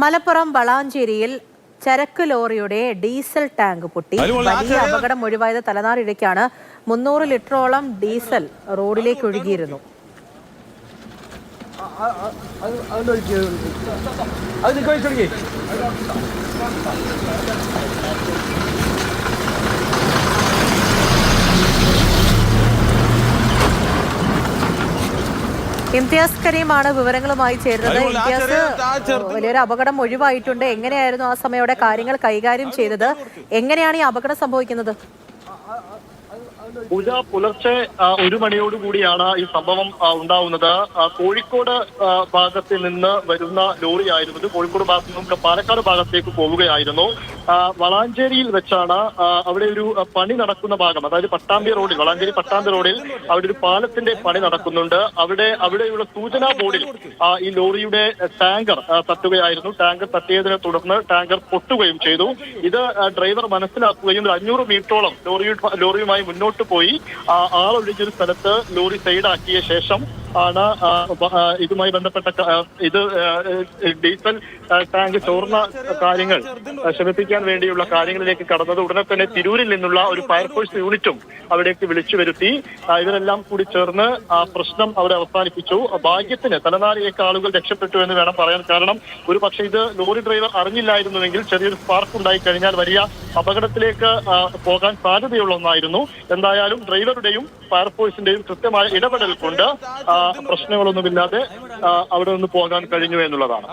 മലപ്പുറം വളാഞ്ചേരിയിൽ ചരക്ക് ലോറിയുടെ diesel tank പൊട്ടി. വലിയ അപകടം ഒഴിവായത് തലനാരിഴയ്ക്കാണ്. മുന്നൂറ് ലിറ്ററോളം ഡീസൽ റോഡിലേക്ക് ഒഴുകിയിരുന്നു. അത് ഇംതിയാസ് കരീമാണ് വിവരങ്ങളുമായി ചേരുന്നത്. ഇംതിയാസ് വലിയൊരു അപകടം ഒഴിവായിട്ടുണ്ട്. എങ്ങനെയായിരുന്നു ആ സമയത്തെ കാര്യങ്ങൾ കൈകാര്യം ചെയ്തത്? എങ്ങനെയാണ് ഈ അപകടം സംഭവിക്കുന്നത്? പൂജ പുലർച്ചെ ഒരു മണിയോട് കൂടിയാണ് ഈ സംഭവം ഉണ്ടാവുന്നത്. കോഴിക്കോട് ഭാഗത്തിൽ ഭാഗത്ത് നിന്ന് വരുന്ന ലോറിയായിരുന്നു കോഴിക്കോട് ഭാഗത്ത് നിന്നും പാലക്കാട് ഭാഗത്തേക്ക് പോവുകയായിരുന്നു. വളാഞ്ചേരിയിൽ വെച്ചാണ് അവിടെ ഒരു പണി നടക്കുന്ന ഭാഗം. അതായത് പട്ടാമ്പി റോഡിൽ വളാഞ്ചേരി പട്ടാമ്പി റോഡിൽ അവിടെ ഒരു പാലത്തിന്റെ പണി നടക്കുന്നുണ്ട്. അവിടെ അവിടെയുള്ള സൂചനാ ബോർഡിൽ ഈ ലോറിയുടെ ടാങ്കർ തട്ടുകയായിരുന്നു. ടാങ്കർ തട്ടിയതിനെ തുടർന്ന് ടാങ്കർ പൊട്ടുകയും ചെയ്തു. ഇത് ഡ്രൈവർ മനസ്സിലാക്കുകയും ഒരു അഞ്ഞൂറ് മീറ്ററോളം ലോറി ലോറിയുമായി മുന്നോട്ട് പോയി ആളൊഴിഞ്ഞൊരു സ്ഥലത്ത് ലോറി സൈഡാക്കിയ ശേഷം ആണ്. ഇതുമായി ബന്ധപ്പെട്ട ഇത് ഡീസൽ ടാങ്ക് ചോർന്ന കാര്യങ്ങൾ ശമിപ്പിക്കാൻ വേണ്ടിയുള്ള കാര്യങ്ങളിലേക്ക് കടന്നത് ഉടനെ തന്നെ തിരൂരിൽ നിന്നുള്ള ഒരു ഫയർഫോഴ്സ് യൂണിറ്റും അവിടേക്ക് വിളിച്ചു വരുത്തി. ഇവരെല്ലാം കൂടി ചേർന്ന് ആ പ്രശ്നം അവിടെ അവസാനിപ്പിച്ചു. ഭാഗ്യത്തിന് തലനാരിയേക്ക് ആളുകൾ രക്ഷപ്പെട്ടു എന്ന് വേണം പറയാൻ. കാരണം ഒരു പക്ഷേ ഇത് ലോറി ഡ്രൈവർ അറിഞ്ഞില്ലായിരുന്നുവെങ്കിൽ ചെറിയൊരു സ്പാർക്ക് ഉണ്ടായി കഴിഞ്ഞാൽ വലിയ അപകടത്തിലേക്ക് പോകാൻ സാധ്യതയുള്ള ഒന്നായിരുന്നു. എന്തായാലും ഡ്രൈവറുടെയും ഫയർഫോഴ്സിന്റെയും കൃത്യമായ ഇടപെടൽ കൊണ്ട് പ്രശ്നങ്ങളൊന്നുമില്ലാതെ അവിടെ നിന്ന് പോകാൻ കഴിഞ്ഞു എന്നുള്ളതാണ്.